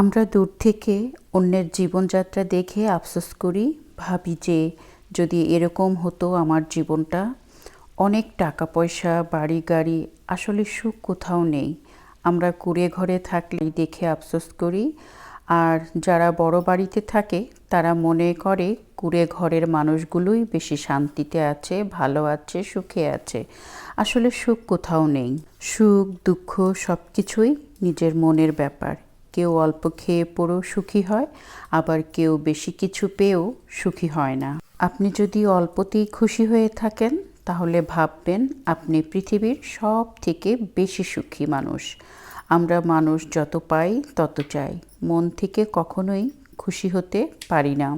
আমরা দূর থেকে অন্যের জীবনযাত্রা দেখে আফসোস করি, ভাবি যে যদি এরকম হতো আমার জীবনটা, অনেক টাকা পয়সা বাড়ি গাড়ি আসলে সুখ কোথাও নেই। আমরা কুড়ে ঘরে থাকলেই দেখে আফসোস করি, আর যারা বড় বাড়িতে থাকে, তারা মনে করে কুড়ে ঘরের মানুষগুলোই বেশি শান্তিতে আছে, ভালো আছে, সুখে আছে। আসলে সুখ কোথাও নেই। সুখ, দুঃখ সব কিছুই নিজের মনের ব্যাপার। কেউ অল্প খেয়ে পড়েও সুখী হয়, আবার কেউ বেশি কিছু পেয়েও সুখী হয় না। আপনি যদি অল্পতেই খুশি হয়ে থাকেন, তাহলে ভাববেন আপনি পৃথিবীর সব থেকে বেশি সুখী মানুষ। আমরা মানুষ যত পাই তত চাই, মন থেকে কখনোই খুশি হতে পারি না।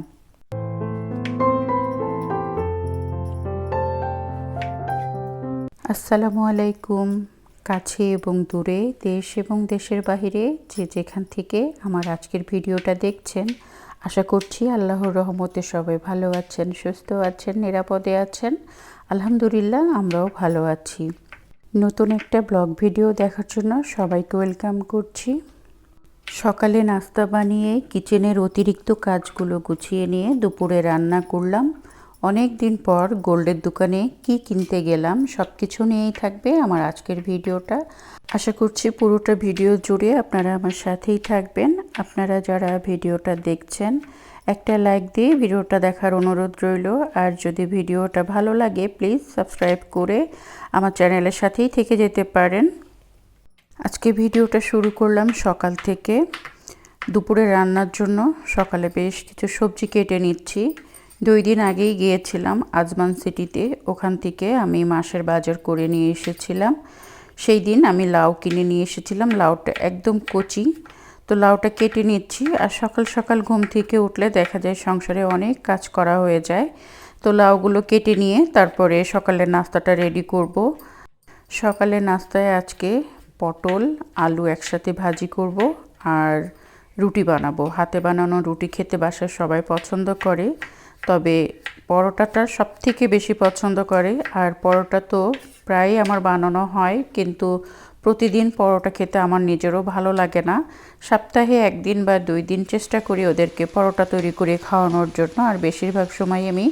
আসসালামু আলাইকুম। কাছে এবং দূরে দেশ এবং দেশের বাহিরে যে যেখান থেকে আমার আজকের ভিডিওটা দেখছেন, আশা করছি আল্লাহর রহমতে সবাই ভালো আছেন, সুস্থ আছেন, নিরাপদে আছেন। আলহামদুলিল্লাহ, আমরাও ভালো আছি। নতুন একটা ব্লগ ভিডিও দেখার জন্য সবাইকে ওয়েলকাম করছি। সকালে নাস্তা বানিয়ে কিচেনের অতিরিক্ত কাজগুলো গুছিয়ে নিয়ে দুপুরে রান্না করলাম। অনেক দিন পর গোল্ডের দোকানে কি কিনতে গেলাম সব কিছু নিয়েই থাকবে আমার আজকের ভিডিওটা। আশা করছি পুরোটা ভিডিও জুড়ে আপনারা আমার সাথেই থাকবেন। আপনারা যারা ভিডিওটা দেখছেন, একটা লাইক দিয়ে ভিডিওটা দেখার অনুরোধ রইল। আর যদি ভিডিওটা ভালো লাগে, প্লিজ সাবস্ক্রাইব করে আমার চ্যানেলের সাথেই থেকে যেতে পারেন। আজকে ভিডিওটা শুরু করলাম সকাল থেকে। দুপুরে রান্নার জন্য সকালে বেশ কিছু সবজি কেটে নিচ্ছি। দুই দিন আগেই গিয়েছিলাম আজমান সিটিতে। ওখান থেকে আমি মাসের বাজার করে নিয়ে এসেছিলাম। সেই দিন আমি লাউ কিনে নিয়ে এসেছিলাম। লাউটা একদম কচি। তো লাউটা কেটে নিচ্ছি আর সকাল সকাল ঘুম থেকে উঠলে দেখা যায় সংসারে অনেক কাজ করা হয়ে যায়। তো লাউগুলো কেটে নিয়ে তারপরে সকালের নাস্তাটা রেডি করব। সকালে নাস্তায় আজকে পটল, আলু একসাথে ভাজি করব আর রুটি বানাবো। হাতে বানানো রুটি খেতে বাসার সবাই পছন্দ করে। তবে পরোটাটা সব থেকে বেশি পছন্দ করে। আর পরোটা তো প্রায়ই আমার বানানো হয়, কিন্তু প্রতিদিন পরোটা খেতে আমার নিজেরও ভালো লাগে না। সপ্তাহে একদিন বা দুই দিন চেষ্টা করি ওদেরকে পরোটা তৈরি করে খাওয়ানোর জন্য, আর বেশিরভাগ সময় আমি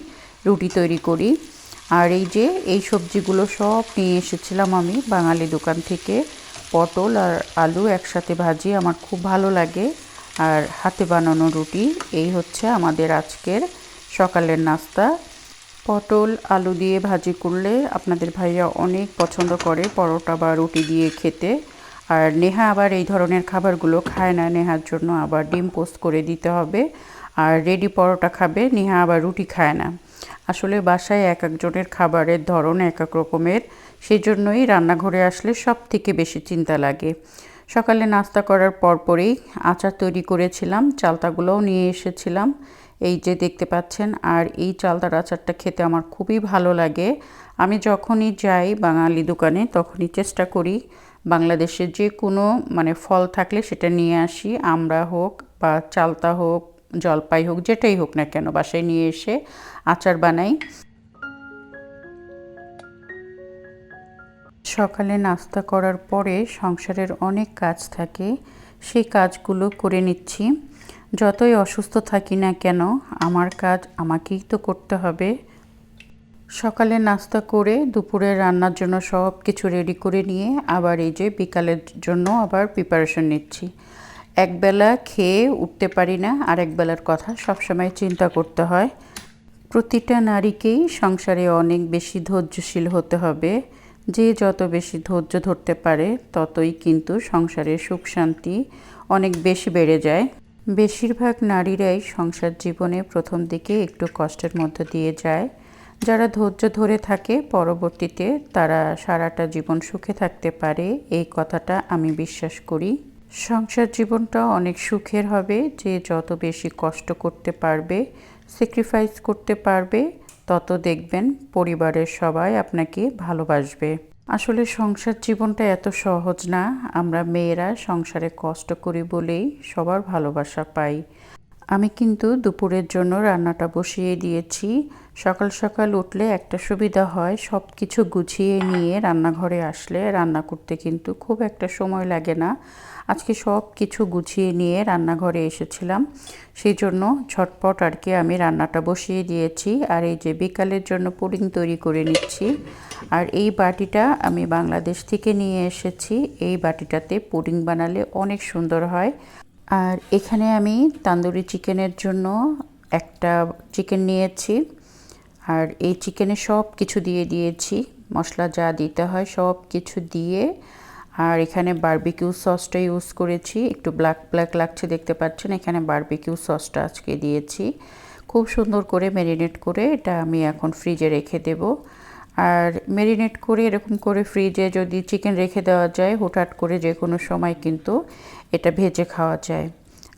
রুটি তৈরি করি। আর এই যে, এই সবজিগুলো সব নিয়ে এসেছিলাম আমি বাঙালি দোকান থেকে। পটল আর আলু একসাথে ভাজি আমার খুব ভালো লাগে। আর হাতে বানানো রুটি, এই হচ্ছে আমাদের আজকের সকালের নাস্তা। পটল, আলু দিয়ে ভাজি করলে আপনাদের ভাইয়া অনেক পছন্দ করে পরোটা বা রুটি দিয়ে খেতে। আর নেহা আবার এই ধরনের খাবারগুলো খায় না। নেহার জন্য আবার ডিম পোস্ট করে দিতে হবে। আর রেডি পরোটা খাবে, নেহা আবার রুটি খায় না। আসলে বাসায় এক একজনের খাবারের ধরন এক এক রকমের। সেই জন্যই রান্নাঘরে আসলে সব থেকে বেশি চিন্তা লাগে। সকালে নাস্তা করার পরপরেই আচার তৈরি করেছিলাম, চালতাগুলোও নিয়ে এসেছিলাম। এই যে দেখতে পাচ্ছেন, আর এই চালতার আচারটা খেতে আমার খুবই ভালো লাগে। আমি যখনই যাই বাঙালি দোকানে, তখনই চেষ্টা করি বাংলাদেশের যে কোনো মানে ফল থাকলে সেটা নিয়ে আসি। আমরা হোক বা চালতা হোক, জলপাই হোক, যেটাই হোক না কেন, বাসায় নিয়ে এসে আচার বানাই। সকালে নাস্তা করার পরে সংসারের অনেক কাজ থাকে, সেই কাজগুলো করে নিচ্ছি। যতই অসুস্থ থাকি না কেন, আমার কাজ আমাকেই তো করতে হবে। সকালে নাস্তা করে দুপুরে রান্নার জন্য সব কিছু রেডি করে নিয়ে আবার এই যে বিকালের জন্য আবার প্রিপারেশন নিচ্ছি। একবেলা খেয়ে উঠতে পারি না, আর একবেলার কথা সবসময় চিন্তা করতে হয়। প্রতিটা নারীকেই সংসারে অনেক বেশি ধৈর্যশীল হতে হবে। যে যত বেশি ধৈর্য ধরতে পারে, ততই কিন্তু সংসারে সুখ শান্তি অনেক বেশি বেড়ে যায়। বেশিরভাগ নারীরাই সংসার জীবনে প্রথম দিকে একটু কষ্টের মধ্য দিয়ে যায়। যারা ধৈর্য ধরে থাকে, পরবর্তীতে তারা সারাটা জীবন সুখে থাকতে পারে, এই কথাটা আমি বিশ্বাস করি। সংসার জীবনটা অনেক সুখের হবে, যে যত বেশি কষ্ট করতে পারবে স্যাক্রিফাইস করতে পারবে তত দেখবেন পরিবারের সবাই আপনাকে ভালোবাসবে। আসলে সংসার জীবনটা এত সহজ না। আমরা মেয়েরা সংসারে কষ্ট করি বলেই সবার ভালোবাসা পাই। আমি কিন্তু দুপুরের জন্য রান্নাটা বসিয়ে দিয়েছি। সকাল সকাল উঠলে একটা সুবিধা হয় সব কিছু গুছিয়ে নিয়ে রান্নাঘরে আসলে রান্না করতে কিন্তু খুব একটা সময় লাগে না। আজকে সব কিছু গুছিয়ে নিয়ে রান্নাঘরে এসেছিলাম। সেই জন্য ঝটপট আর কি আমি রান্নাটা বসিয়ে দিয়েছি। আর এই যে বিকালের জন্য পুডিং তৈরি করে নিচ্ছি। আর এই বাটিটা আমি বাংলাদেশ থেকে নিয়ে এসেছি। এই বাটিটাতে পুডিং বানালে অনেক সুন্দর হয়। আর এখানে আমি তান্দুরি চিকেনের জন্য একটা চিকেন নিয়েছি। আর এই চিকেনে সব কিছু দিয়ে দিয়েছি। মশলা যা দিতে হয় সব কিছু দিয়ে। আর এখানে বারবিকিউ সসটা ইউজ করেছি। একটু ব্ল্যাক ব্ল্যাক লাগছে দেখতে পাচ্ছেন। এখানে বার্বিকিউ সসটা আজকে দিয়েছি। খুব সুন্দর করে ম্যারিনেট করে এটা আমি এখন ফ্রিজে রেখে দেব। আর ম্যারিনেট করে এরকম করে ফ্রিজে যদি চিকেন রেখে দেওয়া যায়, হুটহাট করে যে কোনো সময় কিন্তু এটা ভেজে খাওয়া যায়।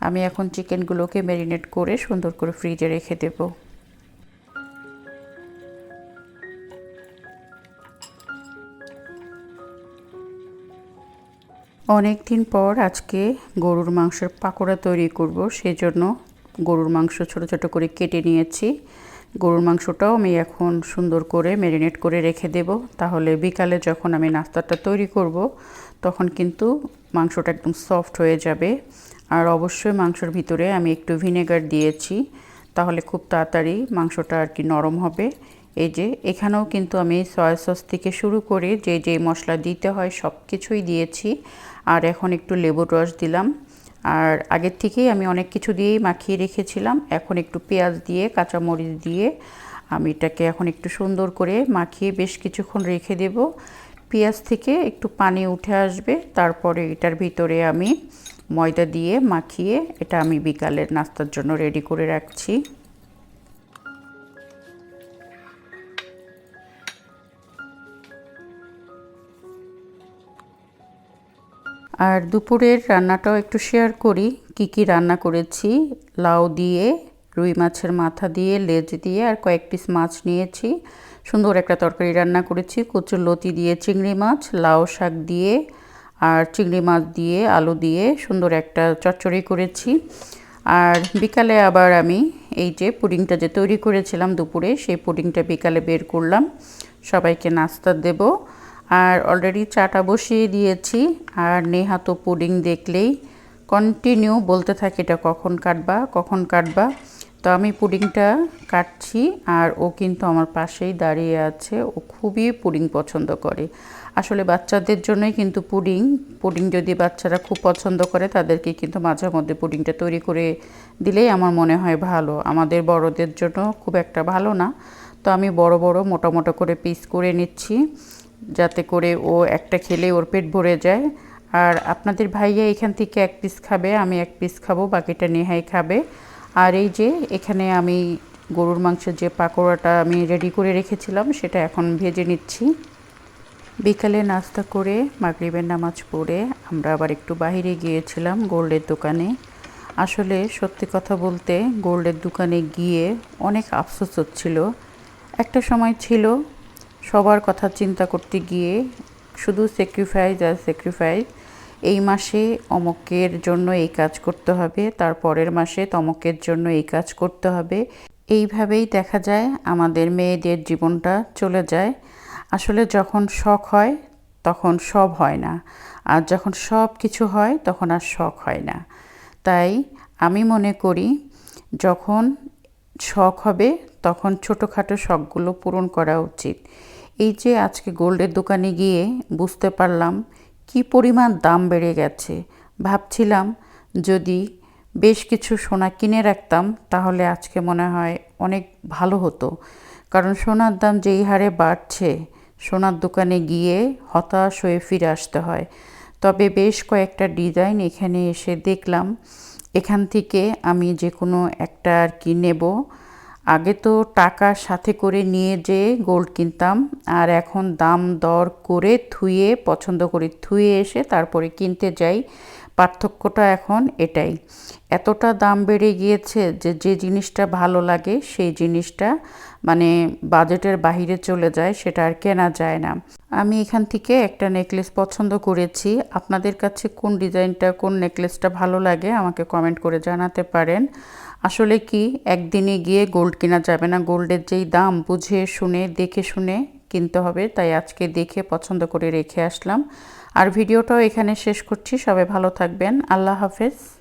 আমি এখন চিকেনগুলোকে ম্যারিনেট করে সুন্দর করে ফ্রিজে রেখে দেবো। অনেক দিন পর আজকে গরুর মাংসের পাকোড়া তৈরি করব সেই জন্য গরুর মাংস ছোট ছোট করে কেটে নিয়েছি। গরুর মাংসটাও আমি এখন সুন্দর করে ম্যারিনেট করে রেখে দেব। তাহলে বিকালে যখন আমি নাস্তাটা তৈরি করব, তখন কিন্তু মাংসটা একদম সফট হয়ে যাবে। আর অবশ্যই মাংসর ভিতরে আমি একটু ভিনেগার দিয়েছি, তাহলে খুব তাড়াতাড়ি মাংসটা আর কি নরম হবে। এই যে এখানেও কিন্তু আমি সয়া সস থেকে শুরু করে যে যে মশলা দিতে হয় সব কিছুই দিয়েছি। আর এখন একটু লেবুর রস দিলাম। আর আগের থেকেই আমি অনেক কিছু দিয়েই মাখিয়ে রেখেছিলাম। এখন একটু পেঁয়াজ দিয়ে, কাঁচামরিচ দিয়ে আমি এটাকে এখন একটু সুন্দর করে মাখিয়ে বেশ কিছুক্ষণ রেখে দেব। পেঁয়াজ থেকে একটু পানি উঠে আসবে। তারপরে এটার ভিতরে আমি ময়দা দিয়ে মাখিয়ে এটা আমি বিকালের নাস্তার জন্য রেডি করে রাখছি। আর দুপুরের রান্নাটাও একটু শেয়ার করি, কি কি রান্না করেছি। লাউ দিয়ে, রুই মাছের মাথা দিয়ে, লেজ দিয়ে আর কয়েক পিস মাছ নিয়েছি। সুন্দর একটা তরকারি রান্না করেছি। কচুর লতি দিয়ে চিংড়ি মাছ, লাউ শাক দিয়ে আর চিংড়ি মাছ দিয়ে, আলু দিয়ে সুন্দর একটা চচ্চড়ি করেছি। আর বিকালে আবার আমি এই যে পুডিংটা যে তৈরি করেছিলাম দুপুরে, সেই পুডিংটা বিকালে বের করলাম। সবাইকে নাস্তা দেবো। আর অলরেডি চাটা বসিয়ে দিয়েছি। আর নেহা তো পুডিং দেখলেই কন্টিনিউ বলতে থাকে এটা কখন কাটবা কখন কাটবা। তো আমি পুডিংটা কাটছি আর ও কিন্তু আমার পাশেই দাঁড়িয়ে আছে। ও খুবই পুডিং পছন্দ করে। আসলে বাচ্চাদের জন্যই কিন্তু পুডিং পুডিং যদি বাচ্চারা খুব পছন্দ করে, তাদেরকে কিন্তু মাঝে মধ্যে পুডিংটা তৈরি করে দিলেই আমার মনে হয় ভালো। আমাদের বড়দের জন্য খুব একটা ভালো না। তো আমি বড় বড় মোটা মোটা করে পিস করে নিচ্ছি। যাতে করে ও একটা খেলে ওর পেট ভরে যায়। আর আপনাদের ভাইয়া এখান থেকে এক পিস খাবে, আমি এক পিস খাব, বাকিটা নেহাই খাবে। আর এই যে এখানে আমি গরুর মাংসের যে পাকোড়াটা আমি রেডি করে রেখেছিলাম, সেটা এখন ভেজে নিচ্ছি। বিকালে নাস্তা করে মাগরিবের নামাজ পড়ে আমরা আবার একটু বাহিরে গিয়েছিলাম গোল্ডের দোকানে। আসলে সত্যি কথা বলতে গোল্ডের দোকানে গিয়ে অনেক আফসোস হচ্ছিল। একটা সময় ছিল সবার কথা চিন্তা করতে গিয়ে শুধু স্যাক্রিফাইস আর স্যাক্রিফাইস এই মাসে অমকের জন্য এই কাজ করতে হবে, তার পরের মাসে তমকের জন্য এই কাজ করতে হবে। এইভাবেই দেখা যায় আমাদের মেয়েদের জীবনটা চলে যায়। আসলে যখন শখ হয়, তখন সব হয় না। আর যখন সব কিছু হয়, তখন আর শখ হয় না। তাই আমি মনে করি, যখন শখ হবে, তখন ছোটোখাটো শখগুলো পূরণ করা উচিত। এই যে আজকে গোল্ডের দোকানে গিয়ে বুঝতে পারলাম কি পরিমাণ দাম বেড়ে গেছে। ভাবছিলাম যদি বেশ কিছু সোনা কিনে রাখতাম তাহলে আজকে মনে হয় অনেক ভালো হতো। কারণ সোনার দাম যেই হারে বাড়ছে, সোনার দোকানে গিয়ে হতাশ হয়ে ফিরে আসতে হয়। তবে বেশ কয়েকটা ডিজাইন এখানে এসে দেখলাম। এখান থেকে আমি যে কোনো একটা আর কি নেব। আগে তো টাকা সাথে করে নিয়ে যে গোল্ড কিনতাম, আর এখন দাম দর করে থুয়ে পছন্দ করে থুয়ে এসে তারপরে কিনতে যাই। পার্থক্যটা এখন এটাই। এতটা দাম বেড়ে গিয়েছে যে যে জিনিসটা ভালো লাগে সেই জিনিসটা মানে বাজেটের বাহিরে চলে যায়, সেটা আর কেনা যায় না। আমি এখান থেকে একটা নেকলেস পছন্দ করেছি। আপনাদের কাছে কোন ডিজাইনটা, কোন নেকলেসটা ভালো লাগে আমাকে কমেন্ট করে জানাতে পারেন। আসলে কি, একদিনে গিয়ে গোল্ড কেনা যাবে না? গোল্ডের যেই দাম, বুঝে শুনে, দেখে শুনে কিনতে হবে, তাই আজকে দেখে পছন্দ করে রেখে আসলাম। আর ভিডিওটাও এখানে শেষ করছি, সবাই ভালো থাকবেন, আল্লাহ হাফেজ।